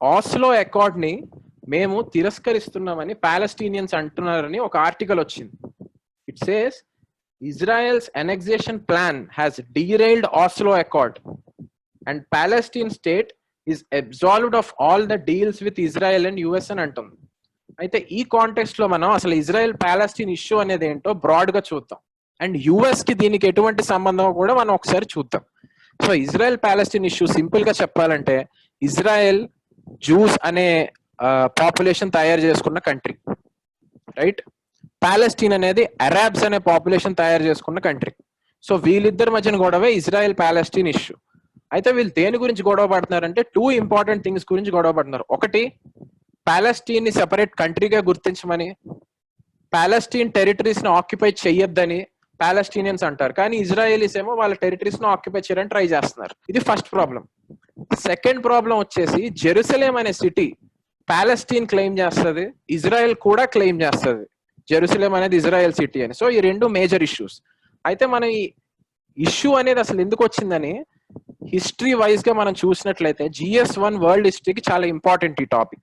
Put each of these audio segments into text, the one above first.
ఆస్లో అకార్డ్ని మేము తిరస్కరిస్తున్నామని పాలస్టీనియన్స్ అంటున్నారని ఒక ఆర్టికల్ వచ్చింది. It says Israel's annexation plan has derailed Oslo accord and Palestine state is absolved of all the deals with Israel and US అని అంటుంది. అయితే ఈ కాంటెక్స్ట్లో మనం అసలు ఇజ్రాయెల్ పాలస్టీన్ ఇష్యూ అనేది ఏంటో బ్రాడ్గా చూద్దాం. అండ్ యుఎస్కి దీనికి ఎటువంటి సంబంధం కూడా మనం ఒకసారి చూద్దాం. సో ఇజ్రాయెల్ పాలస్టీన్ ఇష్యూ సింపుల్గా చెప్పాలంటే ఇజ్రాయెల్ జూస్ అనే పాపులేషన్ తయారు చేసుకున్న కంట్రీ. రైట్? పాలస్టీన్ అనేది అరాబ్స్ అనే పాపులేషన్ తయారు చేసుకున్న కంట్రీ. సో వీళ్ళిద్దరి మధ్యన గొడవే ఇజ్రాయెల్ పాలస్టీన్ ఇష్యూ. అయితే వీళ్ళు దేని గురించి గొడవ పడుతున్నారంటే టూ ఇంపార్టెంట్ థింగ్స్ గురించి గొడవ పడుతున్నారు. ఒకటి పాలస్టీన్ని సెపరేట్ కంట్రీగా గుర్తించమని పాలస్టీన్ టెరిటరీస్ని ఆక్యుపై చెయ్యొద్దని పాలస్టీనియన్స్ అంటారు. కానీ ఇజ్రాయేలీస్ ఏమో వాళ్ళ టెరిటరీస్ను ఆక్యుపై చేయడానికి ట్రై చేస్తున్నారు. ఇది ఫస్ట్ ప్రాబ్లం. సెకండ్ ప్రాబ్లం వచ్చేసి జెరూసలేం అనే సిటీ పాలెస్టీన్ క్లెయిమ్ చేస్తుంది ఇజ్రాయెల్ కూడా క్లెయిమ్ చేస్తుంది. జెరూసలేం అనేది ఇజ్రాయెల్ సిటీ అని. సో ఈ రెండు మేజర్ ఇష్యూస్. అయితే మన ఈ ఇష్యూ అనేది అసలు ఎందుకు వచ్చిందని హిస్టరీ వైజ్గా మనం చూసినట్లయితే జిఎస్ వన్ వరల్డ్ హిస్టరీకి చాలా ఇంపార్టెంట్ ఈ టాపిక్.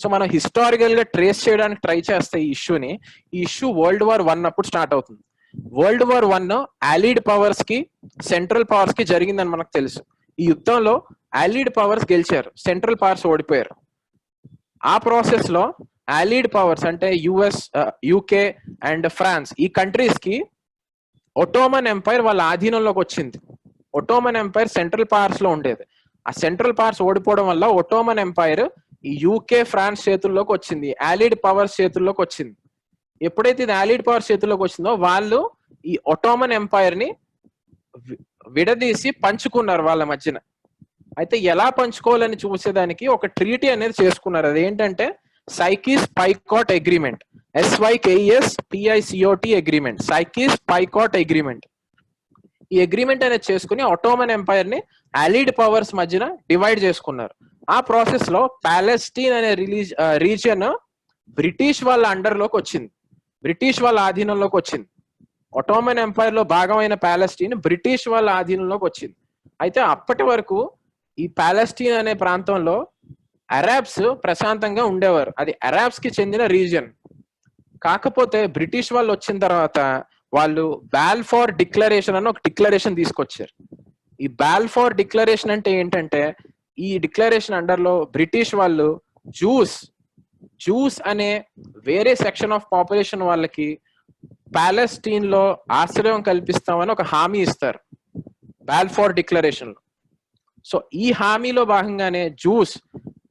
సో మనం హిస్టారికల్గా ట్రేస్ చేయడానికి ట్రై చేస్తే ఈ ఇష్యూని ఈ ఇష్యూ వరల్డ్ వార్ వన్ అప్పుడు స్టార్ట్ అవుతుంది. వరల్డ్ వార్ వన్ అలీడ్ పవర్స్కి సెంట్రల్ పవర్స్కి జరిగిందని మనకు తెలుసు. ఈ యుద్ధంలో అలీడ్ పవర్స్ గెలిచారు. సెంట్రల్ పవర్స్ ఓడిపోయారు. ఆ ప్రాసెస్లో అలీడ్ పవర్స్ అంటే యుఎస్ యూకే అండ్ ఫ్రాన్స్ ఈ కంట్రీస్కి ఒటోమన్ ఎంపైర్ వాళ్ళ ఆధీనంలోకి వచ్చింది. ఒటోమన్ ఎంపైర్ సెంట్రల్ పవర్స్లో ఉండేది. ఆ సెంట్రల్ పవర్స్ ఓడిపోవడం వల్ల ఒటోమన్ ఎంపైర్ ఈ యూకే ఫ్రాన్స్ చేతుల్లోకి వచ్చింది. అలీడ్ పవర్స్ చేతుల్లోకి వచ్చింది. ఎప్పుడైతే ఇది అలీడ్ పవర్స్ చేతుల్లోకి వచ్చిందో వాళ్ళు ఈ ఒటోమన్ ఎంపైర్ని విడదీసి పంచుకున్నారు వాళ్ళ మధ్యన. అయితే ఎలా పంచుకోవాలని చూసేదానికి ఒక ట్రీటీ అనేది చేసుకున్నారు. అది ఏంటంటే Sykes Picot agreement. S Y K E S P I C O T agreement. Sykes Picot agreement. ఈ అగ్రిమెంట్ అనేది చేసుకుని ఒటోమన్ ఎంపైర్ని అలీడ్ పవర్స్ మధ్యన డివైడ్ చేసుకున్నారు. ఆ ప్రాసెస్లో పాలెస్టీన్ అనే రిలీజ్ రీజియన్ బ్రిటిష్ వాళ్ళ అండర్లోకి వచ్చింది. బ్రిటిష్ వాళ్ళ ఆధీనంలోకి వచ్చింది. ఒటోమన్ ఎంపైర్లో భాగమైన పాలెస్టీన్ బ్రిటిష్ వాళ్ళ ఆధీనంలోకి వచ్చింది. అయితే అప్పటి వరకు ఈ పాలెస్టీన్ అనే ప్రాంతంలో అరాబ్స్ ప్రశాంతంగా ఉండేవారు. అది అరాబ్స్కి చెందిన రీజియన్ కాకపోతే బ్రిటిష్ వాళ్ళు వచ్చిన తర్వాత వాళ్ళు బాల్ఫార్ డిక్లరేషన్ అని ఒక డిక్లరేషన్ తీసుకొచ్చారు. ఈ బాల్ఫార్ డిక్లరేషన్ అంటే ఏంటంటే ఈ డిక్లరేషన్ అండర్లో బ్రిటిష్ వాళ్ళు జూస్ జూస్ అనే వేరే సెక్షన్ ఆఫ్ పాపులేషన్ వాళ్ళకి పాలెస్టీన్లో ఆశ్రయం కల్పిస్తామని ఒక హామీ ఇస్తారు. బాల్ఫార్ డిక్లరేషన్లో సో ఈ హామీలో భాగంగానే జూస్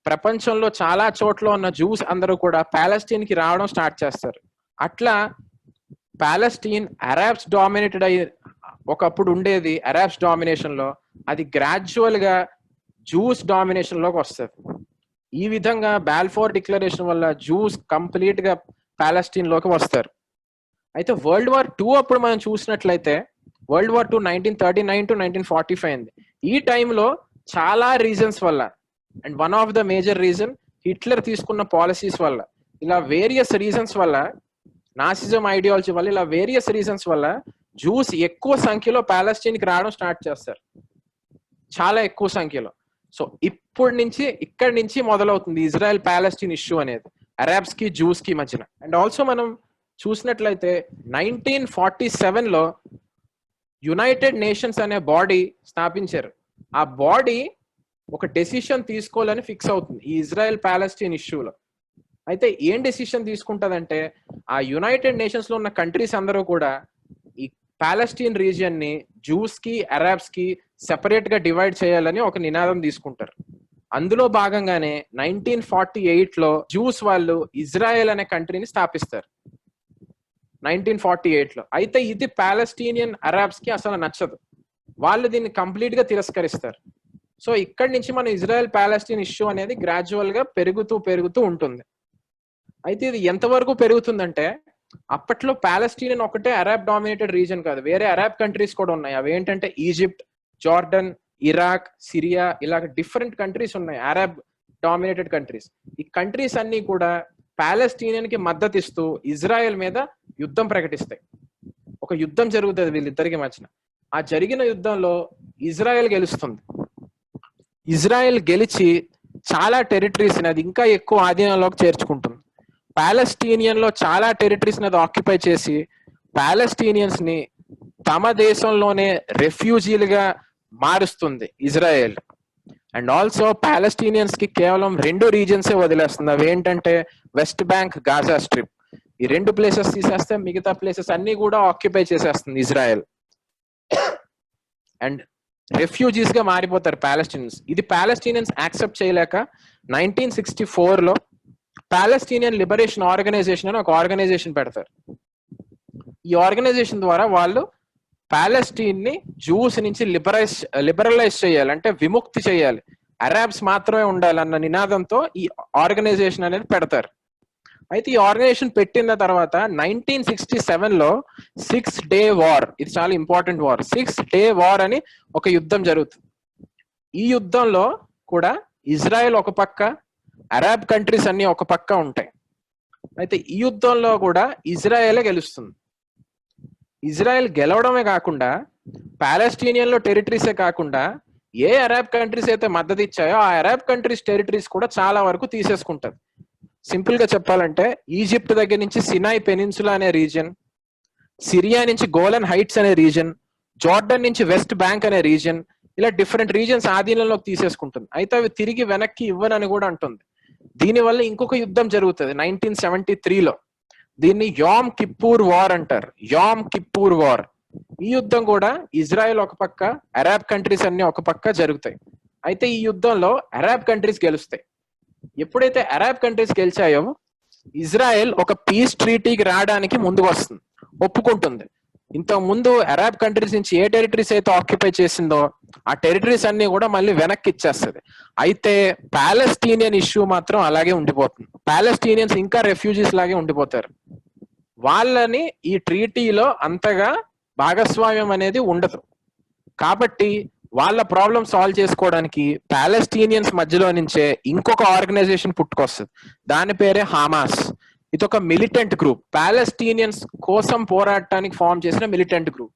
ప్రపంచంలో చాలా చోట్ల ఉన్న జూస్ అందరూ కూడా పాలస్టీన్కి రావడం స్టార్ట్ చేస్తారు. అట్లా పాలస్టీన్ అరాబ్స్ డామినేటెడ్ అయ్యి ఒకప్పుడు ఉండేది అరాబ్స్ డామినేషన్లో అది గ్రాడ్యువల్గా జూస్ డామినేషన్లోకి వస్తుంది. ఈ విధంగా బాల్ఫోర్ డిక్లరేషన్ వల్ల జూస్ కంప్లీట్గా పాలెస్టీన్లోకి వస్తారు. అయితే వరల్డ్ వార్ టూ అప్పుడు మనం చూసినట్లయితే world war two nineteen thirty nine to nineteen forty five అయింది. ఈ టైంలో చాలా రీజన్స్ వల్ల and one of the major reason Hitler తీసుకున్న పాలసీస్ వల్ల ఇలా వేరియస్ రీజన్స్ వల్ల నాసిజం ఐడియాలజీ వల్ల ఇలా వేరియస్ రీజన్స్ వల్ల జూస్ ఎక్కువ సంఖ్యలో పాలస్టీన్కి రావడం స్టార్ట్ చేస్తారు. చాలా ఎక్కువ సంఖ్యలో. సో ఇప్పటి నుంచి ఇక్కడి నుంచి మొదలవుతుంది ఇజ్రాయెల్ పాలస్టీన్ ఇష్యూ అనేది అరాబ్స్కి జూస్కి మధ్యన. అండ్ ఆల్సో మనం చూసినట్లయితే నైన్టీన్ ఫార్టీ సెవెన్లో యునైటెడ్ నేషన్స్ అనే బాడీ స్థాపించారు. ఆ బాడీ ఒక డెసిషన్ తీసుకోవాలని ఫిక్స్ అవుతుంది. ఈ ఇజ్రాయెల్ ప్యాలెస్టీన్ ఇష్యూలో అయితే ఏం డెసిషన్ తీసుకుంటుందంటే ఆ యునైటెడ్ నేషన్స్లో ఉన్న కంట్రీస్ అందరూ కూడా ఈ ప్యాలెస్టీన్ రీజియన్ని జూస్కి అరాబ్స్కి సెపరేట్గా డివైడ్ చేయాలని ఒక నినాదం తీసుకుంటారు. అందులో భాగంగానే నైన్టీన్ ఫార్టీ ఎయిట్లో జూస్ వాళ్ళు ఇజ్రాయెల్ అనే కంట్రీని స్థాపిస్తారు. నైన్టీన్ ఫార్టీ ఎయిట్లో అయితే ఇది పాలస్టీనియన్ అరాబ్స్కి అసలు నచ్చదు. వాళ్ళు దీన్ని కంప్లీట్గా తిరస్కరిస్తారు. సో ఇక్కడి నుంచి మన ఇజ్రాయెల్ పాలస్టీన్ ఇష్యూ అనేది గ్రాడ్యువల్గా పెరుగుతూ పెరుగుతూ ఉంటుంది. అయితే ఇది ఎంతవరకు పెరుగుతుందంటే అప్పట్లో పాలస్టీనియన్ ఒకటే అరాబ్ డామినేటెడ్ రీజన్ కాదు. వేరే అరాబ్ కంట్రీస్ కూడా ఉన్నాయి. అవి ఏంటంటే ఈజిప్ట్ జార్డన్ ఇరాక్ సిరియా ఇలా డిఫరెంట్ కంట్రీస్ ఉన్నాయి. Arab dominated countries. ఈ కంట్రీస్ అన్ని కూడా పాలస్టీనియన్కి మద్దతు ఇస్తూ ఇజ్రాయెల్ మీద యుద్ధం ప్రకటిస్తాయి ఒక యుద్ధం జరుగుతుంది వీళ్ళిద్దరికి మధ్యన. ఆ జరిగిన యుద్ధంలో ఇజ్రాయెల్ గెలుస్తుంది. ఇజ్రాయెల్ గెలిచి చాలా టెరిటరీస్ అది ఇంకా ఎక్కువ ఆధీనంలోకి చేర్చుకుంటుంది. ప్యాలెస్టీనియన్లో చాలా టెరిటరీస్ అది ఆక్యుపై చేసి ప్యాలెస్టీనియన్స్ని తమ దేశంలోనే రెఫ్యూజీలుగా మారుస్తుంది ఇజ్రాయెల్. అండ్ ఆల్సో ప్యాలెస్టీనియన్స్కి కేవలం రెండు రీజన్సే వదిలేస్తుంది. అవి ఏంటంటే వెస్ట్ బ్యాంక్ గాజా స్ట్రిప్. ఈ రెండు ప్లేసెస్ తీసేస్తే మిగతా ప్లేసెస్ అన్ని కూడా ఆక్యుపై చేసేస్తుంది ఇజ్రాయెల్. అండ్ రెఫ్యూజీస్గా మారిపోతారు పాలస్టీనియన్స్ ఇది పాలస్టీనియన్స్ యాక్సెప్ట్ చేయలేక నైన్టీన్ సిక్స్టీ ఫోర్లో పాలస్టీనియన్ లిబరేషన్ ఆర్గనైజేషన్ అని ఒక ఆర్గనైజేషన్ పెడతారు. ఈ ఆర్గనైజేషన్ ద్వారా వాళ్ళు ప్యాలెస్టీన్ని జూస్ నుంచి లిబరైజ్ లిబరలైజ్ చేయాలి. అంటే విముక్తి చేయాలి. అరాబ్స్ మాత్రమే ఉండాలి అన్న నినాదంతో ఈ ఆర్గనైజేషన్ అనేది పెడతారు. అయితే ఈ ఆర్గనైజేషన్ పెట్టిన తర్వాత నైన్టీన్ సిక్స్టీ సెవెన్లో సిక్స్ డే వార్ ఇది చాలా important war six day war అని ఒక యుద్ధం జరుగుతుంది. ఈ యుద్ధంలో కూడా ఇజ్రాయెల్ ఒక పక్క అరబ్ కంట్రీస్ అన్ని ఒక పక్క ఉంటాయి. అయితే ఈ యుద్ధంలో కూడా ఇజ్రాయెలే గెలుస్తుంది. ఇజ్రాయెల్ గెలవడమే కాకుండా పాలస్టీనియన్లో టెరిటరీసే కాకుండా ఏ అరబ్ కంట్రీస్ అయితే మద్దతు ఇచ్చాయో ఆ అరబ్ కంట్రీస్ టెరిటరీస్ కూడా చాలా వరకు తీసేసుకుంటది. సింపుల్గా చెప్పాలంటే ఈజిప్ట్ దగ్గర నుంచి సినాయ్ పెనిన్సులా అనే రీజియన్ సిరియా నుంచి గోలన్ హైట్స్ అనే రీజన్ జార్డన్ నుంచి వెస్ట్ బ్యాంక్ అనే రీజన్ ఇలా డిఫరెంట్ రీజన్స్ ఆధీనంలోకి తీసేసుకుంటుంది. అయితే అవి తిరిగి వెనక్కి ఇవ్వనని కూడా అంటుంది. దీనివల్ల ఇంకొక యుద్ధం జరుగుతుంది నైన్టీన్ సెవెంటీ త్రీలో. దీన్ని యామ్ కిప్పూర్ వార్ అంటారు. Yom Kippur war. ఈ యుద్ధం కూడా ఇజ్రాయెల్ ఒక పక్క అరాబ్ కంట్రీస్ అన్ని ఒక పక్క జరుగుతాయి. అయితే ఈ యుద్ధంలో అరాబ్ కంట్రీస్ గెలుస్తాయి. ఎప్పుడైతే అరబ్ కంట్రీస్ గెలిచాయో ఇజ్రాయెల్ ఒక పీస్ ట్రీటీకి రావడానికి ముందుకు వస్తుంది ఒప్పుకుంటుంది. ఇంతకు ముందు అరబ్ కంట్రీస్ నుంచి ఏ టెరిటరీస్ అయితే ఆక్యుపై చేసిందో ఆ టెరిటరీస్ అన్ని కూడా మళ్ళీ వెనక్కి ఇచ్చేస్తుంది. అయితే పాలస్టీనియన్ ఇష్యూ మాత్రం అలాగే ఉండిపోతుంది. పాలస్టీనియన్స్ ఇంకా రెఫ్యూజీస్ లాగే ఉండిపోతారు. వాళ్ళని ఈ ట్రీటీలో అంతగా భాగస్వామ్యం అనేది ఉండదు. కాబట్టి వాళ్ళ ప్రాబ్లం సాల్వ్ చేసుకోవడానికి ప్యాలెస్టీనియన్స్ మధ్యలో నుంచే ఇంకొక ఆర్గనైజేషన్ పుట్టుకొస్తుంది. దాని పేరే హామాస్ ఇది ఒక మిలిటెంట్ గ్రూప్ పాలస్టీనియన్స్ కోసం పోరాడటానికి ఫామ్ చేసిన మిలిటెంట్ గ్రూప్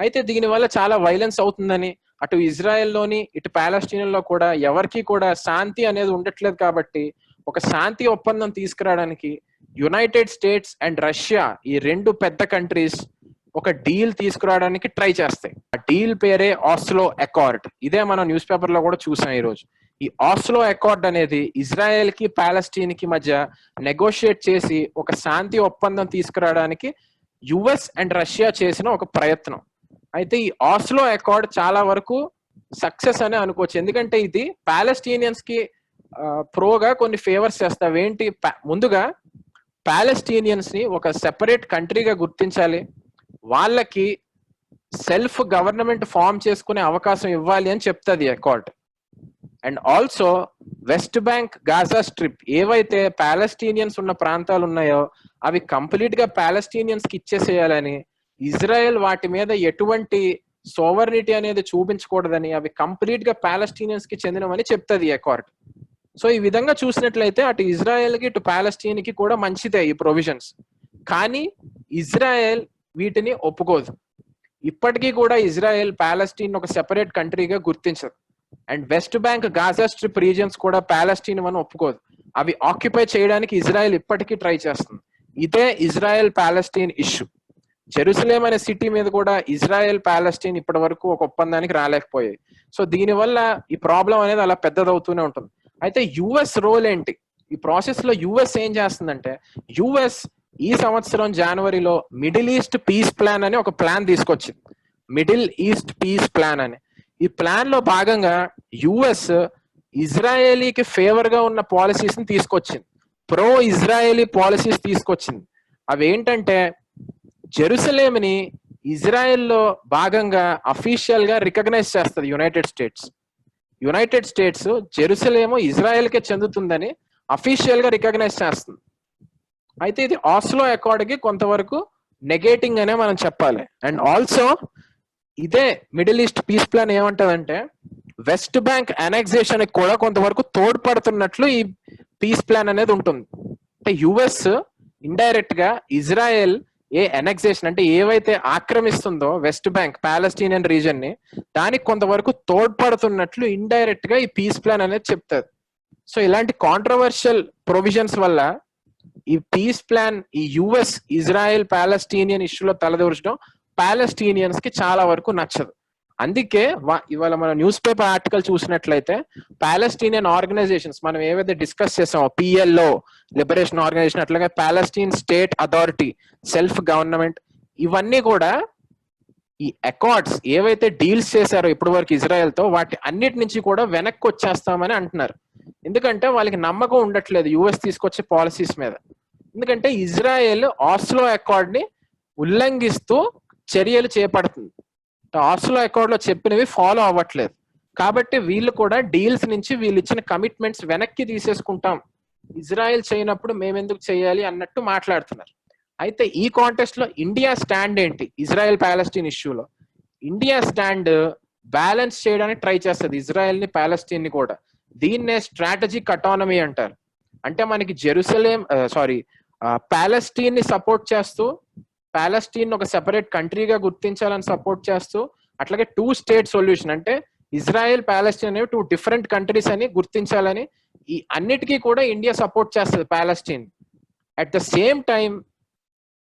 అయితే దీని వల్ల చాలా వైలెన్స్ అవుతుందని అటు ఇజ్రాయెల్లోని ఇటు ప్యాలెస్టీనియన్లో కూడా ఎవరికి కూడా శాంతి అనేది ఉండట్లేదు కాబట్టి ఒక శాంతి ఒప్పందం తీసుకురావడానికి యునైటెడ్ స్టేట్స్ అండ్ రష్యా ఈ రెండు పెద్ద కంట్రీస్ ఒక డీల్ తీసుకురావడానికి ట్రై చేస్తాయి. ఆ డీల్ పేరే ఆస్లో అకార్డ్ ఇదే మనం న్యూస్ పేపర్లో కూడా చూసాం ఈ రోజు ఈ ఆస్లో అకార్డ్ అనేది ఇజ్రాయెల్కి పాలస్టీన్కి మధ్య నెగోషియేట్ చేసి ఒక శాంతి ఒప్పందం తీసుకురావడానికి యుఎస్ అండ్ రష్యా చేసిన ఒక ప్రయత్నం. అయితే ఈ ఆస్లో అకార్డ్ చాలా వరకు సక్సెస్ అని అనుకోవచ్చు. ఎందుకంటే ఇది పాలస్టీనియన్స్కి ప్రోగా కొన్ని ఫేవర్స్ చేస్తావు ఏంటి ముందుగా పాలెస్టీనియన్స్ని ఒక సెపరేట్ కంట్రీగా గుర్తించాలి. వాళ్ళకి సెల్ఫ్ గవర్నమెంట్ ఫామ్ చేసుకునే అవకాశం ఇవ్వాలి అని చెప్తుంది court and also West Bank Gaza strip ఏవైతే పాలస్టీనియన్స్ ఉన్న ప్రాంతాలు ఉన్నాయో అవి కంప్లీట్గా పాలస్టీనియన్స్కి ఇచ్చేసేయాలని ఇజ్రాయెల్ వాటి మీద ఎటువంటి సోవర్నిటీ అనేది చూపించకూడదని అవి కంప్లీట్గా పాలస్టీనియన్స్కి చెందినవని చెప్తుంది కోర్ట్ సో ఈ విధంగా చూసినట్లయితే అటు ఇజ్రాయెల్కి ఇటు పాలస్టీన్కి కూడా మంచిదే ఈ ప్రొవిజన్స్ కానీ ఇజ్రాయెల్ వీటిని ఒప్పుకోదు. ఇప్పటికీ కూడా ఇజ్రాయెల్ పాలస్టీన్ ఒక సెపరేట్ కంట్రీగా గుర్తించదు. And West Bank Gaza strip regions కూడా పాలస్టీన్ అని ఒప్పుకోదు. అవి ఆక్యుపై చేయడానికి ఇజ్రాయెల్ ఇప్పటికీ ట్రై చేస్తుంది. ఇదే ఇజ్రాయెల్ పాలస్టీన్ ఇష్యూ జెరూసలేం అనే సిటీ మీద కూడా ఇజ్రాయెల్ పాలస్టీన్ ఇప్పటి వరకు ఒక ఒప్పందానికి రాలేకపోయాయి. సో దీనివల్ల ఈ ప్రాబ్లం అనేది అలా పెద్దదవుతూనే ఉంటుంది. అయితే యుఎస్ రోల్ ఏంటి? ఈ ప్రాసెస్లో యుఎస్ ఏం చేస్తుందంటే యుఎస్ ఈ సంవత్సరం జనవరిలో మిడిల్ ఈస్ట్ పీస్ ప్లాన్ అని ఒక ప్లాన్ తీసుకొచ్చింది. మిడిల్ ఈస్ట్ పీస్ ప్లాన్ అని. ఈ ప్లాన్లో భాగంగా యుఎస్ ఇజ్రాయేలీకి ఫేవర్గా ఉన్న పాలసీస్ని తీసుకొచ్చింది. ప్రో ఇజ్రాయేలీ పాలసీస్ తీసుకొచ్చింది. అవి ఏంటంటే జెరూసలేంని ఇజ్రాయెల్లో భాగంగా అఫీషియల్గా రికగ్నైజ్ చేస్తుంది United States United States Jerusalem ఇజ్రాయెల్కే చెందుతుందని అఫీషియల్గా రికగ్నైజ్ చేస్తుంది. అయితే ఇది ఆస్లో అకార్డ్కి కొంతవరకు నెగేటింగ్ అనే మనం చెప్పాలి. అండ్ ఆల్సో ఇదే మిడిల్ ఈస్ట్ పీస్ ప్లాన్ ఏమంటదంటే వెస్ట్ బ్యాంక్ అనెక్సేషన్ కూడా కొంతవరకు తోడ్పడుతున్నట్లు ఈ పీస్ ప్లాన్ అనేది ఉంటుంది. అంటే యుఎస్ ఇండైరెక్ట్గా ఇజ్రాయెల్ ఏ అనెక్సేషన్ అంటే ఏవైతే ఆక్రమిస్తుందో వెస్ట్ బ్యాంక్ పాలస్టీనియన్ రీజన్ని దానికి కొంతవరకు తోడ్పడుతున్నట్లు ఇండైరెక్ట్గా ఈ పీస్ ప్లాన్ అనేది చెప్తారు సో ఇలాంటి కాంట్రవర్షియల్ ప్రొవిజన్స్ వల్ల ఈ పీస్ ప్లాన్ ఈ యుఎస్ ఇజ్రాయెల్ పాలస్టీనియన్ ఇష్యూలో తలదూర్చడం పాలస్టీనియన్స్కి చాలా వరకు నచ్చదు. అందుకే వా- ఇవాళ మన న్యూస్ పేపర్ ఆర్టికల్ చూసినట్లయితే పాలస్టీనియన్ ఆర్గనైజేషన్స్ మనం ఏవైతే డిస్కస్ చేసామో పిఎల్ఓ లిబరేషన్ ఆర్గనైజేషన్ అట్లాగే Palestine state authority self government ఇవన్నీ కూడా ఈ అకార్డ్స్ ఏవైతే డీల్స్ చేశారో ఇప్పటి వరకు ఇజ్రాయెల్తో వాటి అన్నిటి నుంచి కూడా వెనక్కి వచ్చేస్తామని అంటున్నారు. ఎందుకంటే వాళ్ళకి నమ్మకం ఉండట్లేదు యుఎస్ తీసుకొచ్చే పాలసీస్ మీద. ఎందుకంటే ఇజ్రాయెల్ ఆస్లో అకార్డ్ని ఉల్లంఘిస్తూ చర్యలు చేపడుతుంది. ఆస్లో అకార్డ్లో చెప్పినవి ఫాలో అవ్వట్లేదు. కాబట్టి వీళ్ళు కూడా డీల్స్ నుంచి వీళ్ళు ఇచ్చిన కమిట్మెంట్స్ వెనక్కి తీసేసుకుంటాం. ఇజ్రాయెల్ చేయనప్పుడు మేమెందుకు చేయాలి అన్నట్టు మాట్లాడుతున్నారు. అయితే ఈ కాంటెస్ట్లో ఇండియా స్టాండ్ ఏంటి? ఇజ్రాయెల్ పాలస్టీన్ ఇష్యూలో. ఇండియా స్టాండ్ బ్యాలెన్స్ చేయడానికి ట్రై చేస్తుంది ఇజ్రాయెల్ని పాలస్టీన్ని కూడా. దీన్నే స్ట్రాటజిక్ అటానమీ అంటారు. అంటే మనకి జెరూసలేం సారీ పాలెస్టీన్ని సపోర్ట్ చేస్తూ పాలస్టీన్ ఒక సెపరేట్ కంట్రీగా గుర్తించాలని సపోర్ట్ చేస్తూ అట్లాగే టూ స్టేట్ సొల్యూషన్ అంటే ఇజ్రాయెల్ ప్యాలెస్టీన్ అనేవి టూ డిఫరెంట్ కంట్రీస్ అని గుర్తించాలని ఈ అన్నిటికీ కూడా ఇండియా సపోర్ట్ చేస్తుంది Palestine at the same time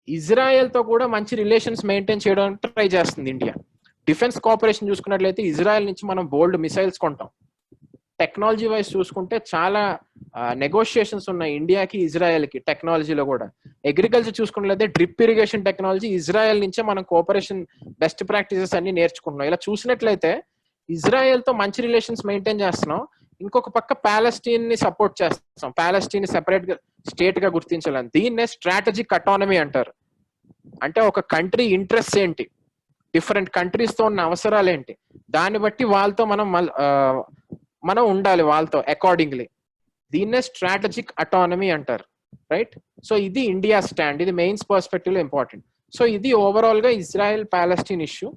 ఇజ్రాయెల్తో కూడా మంచి రిలేషన్స్ మెయింటైన్ చేయడానికి ట్రై చేస్తుంది ఇండియా డిఫెన్స్ కోఆపరేషన్ చూసుకున్నట్లయితే ఇజ్రాయెల్ నుంచి మనం బోల్డ్ మిసైల్స్ కొంటాం. టెక్నాలజీ వైజ్ చూసుకుంటే చాలా నెగోషియేషన్స్ ఉన్నాయి ఇండియాకి ఇజ్రాయెల్కి టెక్నాలజీలో కూడా. అగ్రికల్చర్ చూసుకున్నట్లయితే డ్రిప్ ఇరిగేషన్ టెక్నాలజీ ఇజ్రాయెల్ నుంచే మనం కోఆపరేషన్ బెస్ట్ ప్రాక్టీసెస్ అన్ని నేర్చుకుంటున్నాం. ఇలా చూసినట్లయితే ఇజ్రాయెల్తో మంచి రిలేషన్స్ మెయింటైన్ చేస్తున్నాం. ఇంకొక పక్క పాలస్టీన్ని సపోర్ట్ చేస్తాం పాలస్టీన్ సెపరేట్గా స్టేట్గా గుర్తించాలని. దీన్నే స్ట్రాటజిక్ అటానమీ అంటారు. అంటే ఒక కంట్రీ ఇంట్రెస్ట్ ఏంటి? డిఫరెంట్ కంట్రీస్తో ఉన్న అవసరాలు ఏంటి? దాన్ని బట్టి వాళ్ళతో మనం మల్- మనం ఉండాలి వాళ్ళతో అకార్డింగ్లీ దీన్నే స్ట్రాటజిక్ అటానమీ అంటారు రైట్ సో ఇది ఇండియా స్టాండ్ ఇది మెయిన్స్ పర్స్పెక్టివ్లో ఇంపార్టెంట్ సో ఇది ఓవరాల్గా ఇజ్రాయెల్ పాలస్టీన్ ఇష్యూ